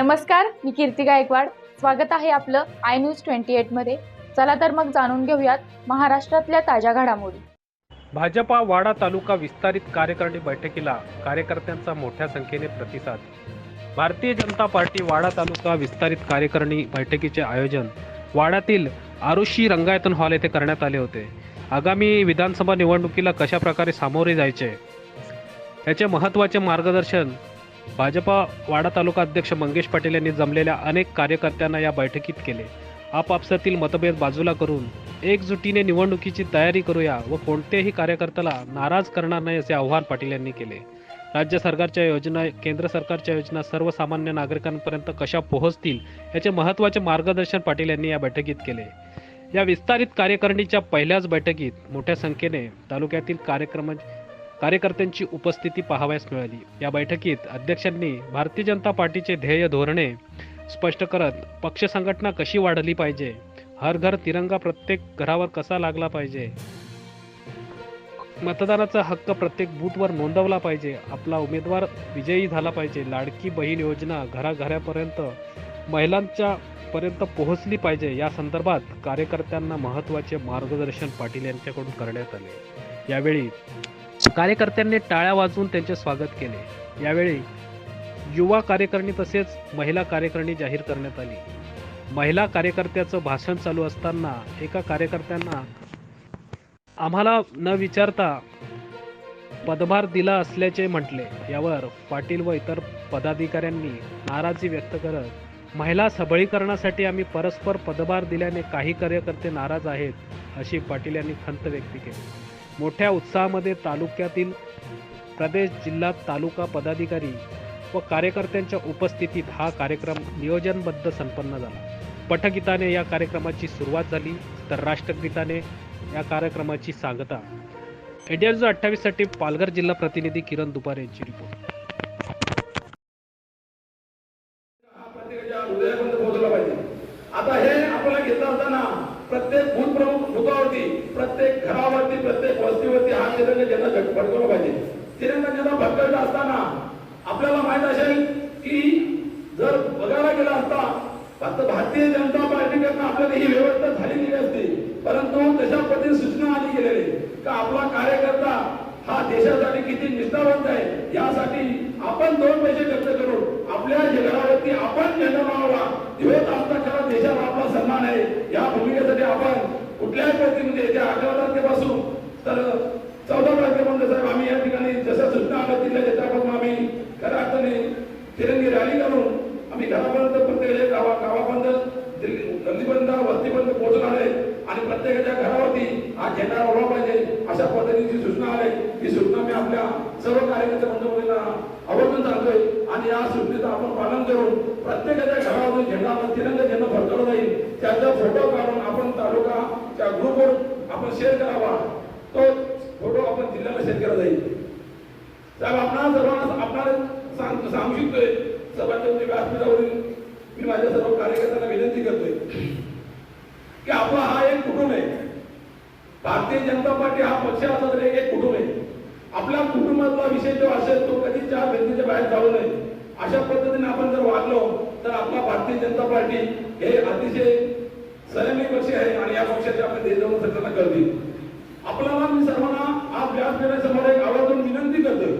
नमस्कार मी कीर्ती गायकवाड. स्वागत आहे आपलं आय न्यूज ट्वेंटी एटमध्ये चला तर मग जाणून घेऊयात महाराष्ट्रातल्या ताज्या घडामोडी. भाजपा वाडा तालुका विस्तारित कार्यकारिणी बैठकीला कार्यकर्त्यांचा मोठ्या संख्येने प्रतिसाद. भारतीय जनता पार्टी वाडा तालुका विस्तारित कार्यकारिणी बैठकीचे आयोजन वाड्यातील आरुषी रंगायतन हॉल येथे करण्यात आले होते. आगामी विधानसभा निवडणुकीला कशा प्रकारे सामोरे जायचे? याचे महत्त्वाचे मार्गदर्शन भाजपा वाडा तालुका अध्यक्ष मंगेश पाटील यांनी जमलेल्या अनेक कार्यकर्त्यांना या बैठकीत केले. आपापसातील मतभेद बाजूला करून एकजुटीने निवडणुकीची तयारी करूया व कोणत्याही कार्यकर्त्याला नाराज करणार नाही असे आव्हान पाटील यांनी केले. राज्य सरकारच्या योजना केंद्र सरकारच्या योजना सर्वसामान्य नागरिकांपर्यंत कशा पोहोचतील याचे महत्त्वाचे मार्गदर्शन पाटील यांनी या बैठकीत केले. या विस्तारित कार्यकारिणीच्या पहिल्याच बैठकीत मोठ्या संख्येने तालुक्यातील कार्यक्रम कार्यकर्त्यांची उपस्थिती पाहावयास मिळाली. या बैठकीत अध्यक्षांनी भारतीय जनता पार्टीचे ध्येय धोरणे स्पष्ट करत पक्ष संघटना कशी वाढली पाहिजे? हर घर तिरंगा प्रत्येक घरावर कसा लागला पाहिजे? मतदानाचा हक्क प्रत्येक बूथवर नोंदवला पाहिजे. आपला उमेदवार विजयी झाला पाहिजे. लाडकी बहीण योजना घराघरापर्यंत महिलांच्या पर्यंत पोहोचली पाहिजे. या संदर्भात कार्यकर्त्यांना महत्त्वाचे मार्गदर्शन पाटील यांच्याकडून करण्यात आले. यावेळी कार्यकर्त्यांनी टाळ्या वाजवून त्यांचे स्वागत केले. यावेळी युवा कार्यकारिणी तसेच महिला कार्यकारिणी जाहीर करण्यात आली. महिला कार्यकर्त्याचं भाषण चालू असताना एका कार्यकर्त्यांना आम्हाला न विचारता पदभार दिला असल्याचे म्हटले. यावर पाटील व इतर पदाधिकाऱ्यांनी नाराजी व्यक्त करत महिला सबळीकरणासाठी आम्ही परस्पर पदभार दिल्याने काही कार्यकर्ते नाराज आहेत अशी पाटील यांनी खंत व्यक्त केली. मोठ्या उत्साहामध्ये तालुक्यातील प्रदेश जिल्हा तालुका पदाधिकारी व कार्यकर्त्यांच्या उपस्थितीत हा कार्यक्रम नियोजनबद्ध संपन्न झाला. पटगीताने या कार्यक्रमाची सुरुवात झाली तर राष्ट्रगीताने या कार्यक्रमाची सांगता. इंडिया अठ्ठावीससाठी पालघर जिल्हा प्रतिनिधी किरण दुपार यांची रिपोर्ट. आता हे आपल्याला घेत असताना प्रत्येक भूतप्रमुख भूतावरती प्रत्येक घरावरती प्रत्येक वस्तीवरती हा तिरंगा झेंडा झट- फडकवला पाहिजे. तिरंगा झेंडा फडकवला असताना आपल्याला माहीत असेल की जर बघायला गेला असता फक्त भारतीय जनता पार्टीकडनं आपल्याला ही व्यवस्था झालेली असते परंतु तशा पद्धतीने सूचना आली गेलेली का आपला कार्यकर्ता हा देशासाठी किती निष्ठावंत आहे यासाठी आपण दोन पैसे खर्च करून आपल्या घरावरती आपण झेंडा मावला दिवस असता आपण कुठल्याही परिस्थितीमध्ये येत्या अकरा तारखेपासून तर चौदा तारखेपर्यंत साहेब आम्ही या ठिकाणी जशा सूचना आल्या तिथल्या त्याच्यापासून आम्ही खऱ्या अर्थाने तिरंगी रॅली करून आम्ही घरापर्यंत प्रत्येक गावा गावापर्यंत गल्लीपर्यंत वस्तीपर्यंत पोहोचणार आहे आणि प्रत्येकाच्या घरावरती हा झेंडा लावला पाहिजे अशा पद्धतीची सूचना आली ही सूचना मी आपल्या सर्व कार्यकर्ते मंडळींना आवर्जून सांगतोय आणि या सूचनेचं आपण पालन करून प्रत्येकाच्या घरावरून झेंडा तिरंगा झेंडा फडकवला जाईल. त्याचा फोटो काढून आपण तालुकाच्या आपण शेअर करावा. तो फोटो आपण जिल्ह्याला शेअर केला जाईल. साहेब आपणा सर्वांना आपणाला सांग सांगू शकतोय. सर्वांच्या व्यासपीठावरील मी माझ्या सर्व कार्यकर्त्यांना विनंती करतोय की आपला हा एक कुटुंब आहे. भारतीय जनता पार्टी हा पक्ष असा तरी एक कुटुंब आहे. आपल्या कुटुंबातला विषय जो असेल तो कधी चार भिंतीच्या बाहेर जाऊ नये अशा पद्धतीने आपण जर वागलो तर आपला भारतीय जनता पार्टी हे अतिशय संयमी पक्ष आहे आणि या पक्षाचे आपण देशभर सगळ्यांना गर्दी आपल्याला मी सर्वांना आज व्यासपीठासमोर एक आवर्जून विनंती करतोय.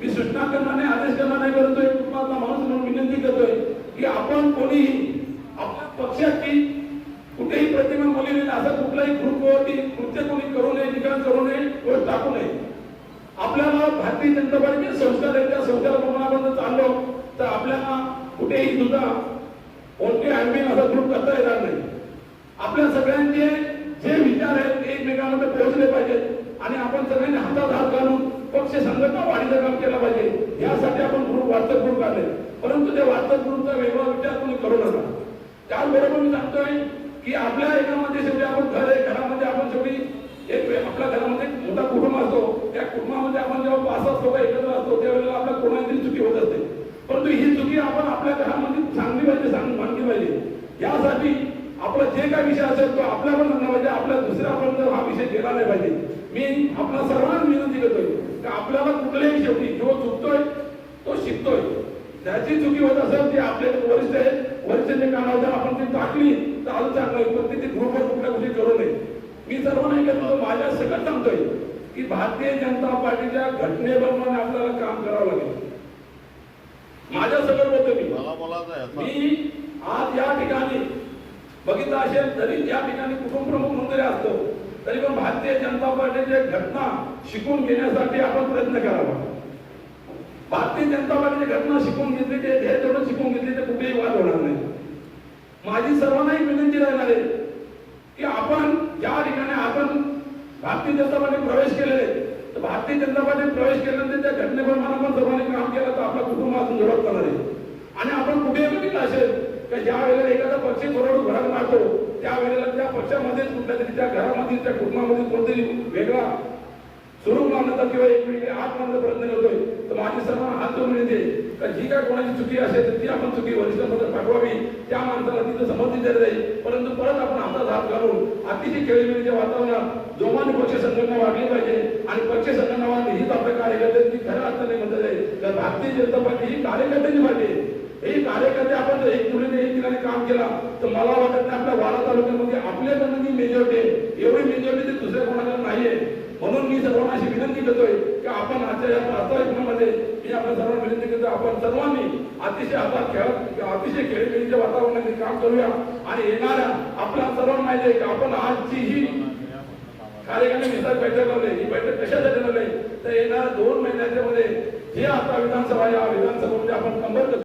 मी सूचना करणार नाही आदेश करणार नाही परंतु एक कुटुंबातला माणूस म्हणून विनंती करतोय की आपण कोणीही आपल्या पक्षाची कुठेही प्रतिमा बोलली नाही. असं कुठल्याही ग्रुपवरती कृत्य कोणी करू नये ठिकाण करू नये व टाकू नये. आपल्याला भारतीय जनता पार्टीचे संस्कार आहेत. त्या संस्कार प्रमाणापर्यंत चाललो तर आपल्याला कुठेही सुद्धा कोणते ऍडमिन असा ग्रुप करता येणार नाही. आपल्या सगळ्यांचे जे विचार आहेत ते एकमेकांमध्ये पोहोचले पाहिजेत. आणि आपण सगळ्यांनी हातात हात घालून पक्ष संघटना वाढीचं काम केलं पाहिजे. यासाठी आपण ग्रुप व्हॉट्सअप ग्रुप काढले. परंतु त्या व्हॉट्सअप ग्रुपचा वेगळा विचार कोणी करू नका. त्याचबरोबर मी सांगतोय की आपल्या एकामध्ये शेवटी आपण घर आहे घरामध्ये आपण शेवटी एक आपल्या घरामध्ये एक मोठा कुटुंब असतो. त्या कुटुंबामध्ये आपण जेव्हा पाच सात लोक एकत्र असतो त्यावेळेला आपल्या कोणाची चुकी होत असते. परंतु ही चुकी आपण आपल्या घरामध्ये सांगली पाहिजे सांग मानली पाहिजे. यासाठी असेल तो आपल्या पण सांगला पाहिजे आपल्या दुसऱ्यापर्यंत हा विषय गेला नाही पाहिजे. मी आपल्या सर्वांना विनंती करतोय की आपल्याला कुठल्याही शेवटी जो चुकतोय तो शिकतोय. त्याची चुकी होत असेल ती आपले वरिष्ठ आहेत वरिष्ठांच्या कानावर आपण ती टाकली तर अजून चांगलं होईल. पण ती ग्रुपवर कुठल्या गोष्टी करू नये. मी सर्व नाही करतो माझ्या सकट सांगतोय की भारतीय जनता पार्टीच्या घटनेप्रमाणे आपल्याला काम करावं लागेल. माझ्या सकट बोलतो मी. मी आज या ठिकाणी बघितलं असेल तरी त्या ठिकाणी कुटुंब प्रमुख म्हणून जरी असतो. तरी पण भारतीय जनता पार्टीच्या घटना शिकून घेण्यासाठी आपण प्रयत्न करावा. भारतीय जनता पार्टीची घटना शिकून घेतली ते हे तेवढं शिकून घेतली तर कुठेही वाद होणार नाही. माझी सर्वांनाही विनंती राहणार आहे की आपण ज्या ठिकाणी आपण भारतीय जनता पार्टीत प्रवेश केलेले तर भारतीय जनता पार्टीत प्रवेश केल्यानंतर त्या घटनेप्रमाणे आपण सर्वांनी काम केलं तर आपला कुटुंब अजून जोरात करणार आहे आणि आपण कुठेही बघितलं असेल की ज्या वेळेला एखादा पक्षी बरोबर घरात त्यावेळेला त्या वेळेला त्या पक्षामध्येच कुठल्या तरी त्या घरामध्ये त्या कुटुंबामध्ये कोणतरी वेगळा स्वरूप मानण्याचा किंवा एक वेगळे हात मारण्याचा प्रयत्न करतोय. तर माझी सर्वांना हात जोडून येते का जी काय कोणाची चुकी असेल तर ती आपण चुकी वरिष्ठांमध्ये पाठवावी. त्या माणसाला तिथं समर्थन दिलं जाईल. परंतु परत आपण हातात हात घालून अतिशय खेळीमेळीच्या वातावरणात जोमाने पक्ष संघटना वाढली पाहिजे. आणि पक्ष संघटना वाढली हीच आपल्या कार्यकर्त्यांची खऱ्या अर्थाने म्हणता जाईल. तर भारतीय जनता पार्टी ही कार्यकर्त्यांची पार्टी आहे. हे कार्यकर्ते आपण जर एक मुलीने एक ठिकाणी काम केला तर मला वाटत नाही आपल्या वाडा तालुक्यामध्ये आपल्याकडनं जी मेजॉरिटी आहे. एवढी मेजॉरिटी दुसऱ्या कोणाकडे नाहीये. म्हणून मी सर्वांना अशी विनंती करतोय की आपण आजच्या या प्रास्ताविकामध्ये मी आपल्या सर्वांना विनंती करतो आपण सर्वांनी अतिशय आता खेळ अतिशय खेळीमेळीच्या वातावरणामध्ये काम करूया. आणि येणाऱ्या आपल्या सर्वांना माहिती आहे की आपण आजची ही कार्यक्रम विचार बैठक लावली ही बैठक कशासाठी लावली तर येणाऱ्या दोन महिन्याच्या मध्ये जे आता विधानसभा या विधानसभेमध्ये आपण कंबर